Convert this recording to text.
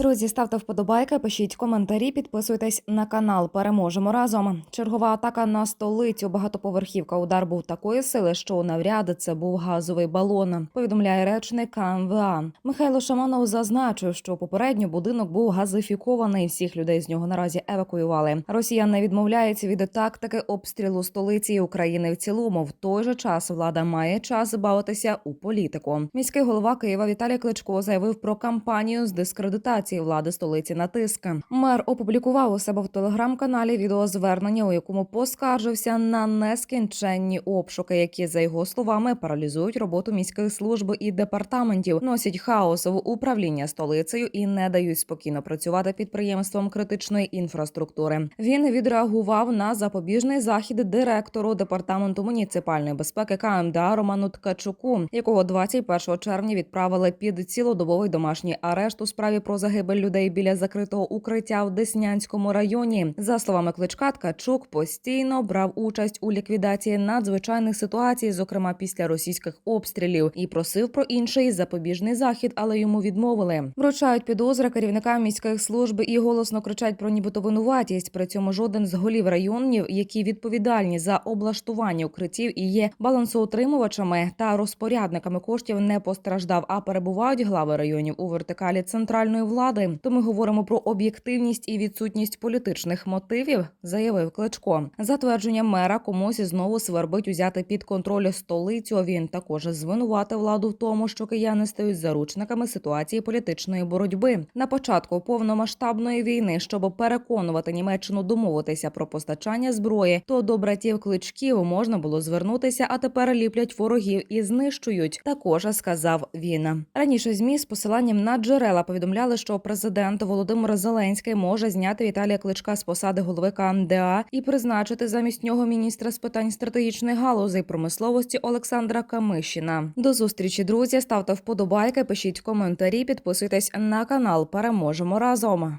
Друзі, ставте вподобайки, пишіть коментарі, підписуйтесь на канал. Переможемо разом. Чергова атака на столицю. Багатоповерхівка. Удар був такої сили, що навряд це був газовий балон. Повідомляє речник КМВА. Михайло Шаманов зазначив, що попередньо будинок був газифікований. Всіх людей з нього наразі евакуювали. Росія не відмовляється від тактики обстрілу столиці України в цілому. В той же час влада має час бавитися у політику. Міський голова Києва Віталій Кличко заявив про кампанію з дискредитації влади столиці на тиск. Мер опублікував у себе в телеграм-каналі відеозвернення, у якому поскаржився на нескінченні обшуки, які за його словами паралізують роботу міських служб і департаментів, носять хаос в управління столицею і не дають спокійно працювати підприємствам критичної інфраструктури. Він відреагував на запобіжний захід директору департаменту муніципальної безпеки КМДА Роману Ткачуку, якого 21 червня відправили під цілодобовий домашній арешт у справі про загибель людей біля закритого укриття в Деснянському районі. За словами Кличка, Ткачук постійно брав участь у ліквідації надзвичайних ситуацій, зокрема після російських обстрілів, і просив про інший запобіжний захід, але йому відмовили. Вручають підозри керівникам міських служб і голосно кричать про нібито винуватість. При цьому жоден з голів районів, які відповідальні за облаштування укриттів і є балансоутримувачами та розпорядниками коштів, не постраждав, а перебувають глави районів у вертикалі центральної влади. То ми говоримо про об'єктивність і відсутність політичних мотивів, заявив Кличко. За твердженням мера, комусь знову свербить узяти під контроль столицю. Він також звинуватив владу в тому, що кияни стають заручниками ситуації політичної боротьби. На початку повномасштабної війни, щоб переконувати Німеччину домовитися про постачання зброї, то до братів кличків можна було звернутися, а тепер ліплять ворогів і знищують. Також сказав він. Раніше змі з посиланням на джерела повідомляли, що президент Володимир Зеленський може зняти Віталія Кличка з посади голови КМДА і призначити замість нього міністра з питань стратегічної галузей промисловості Олександра Камишіна. До зустрічі, друзі. Ставте вподобайки, пишіть коментарі, підписуйтесь на канал. Переможемо разом.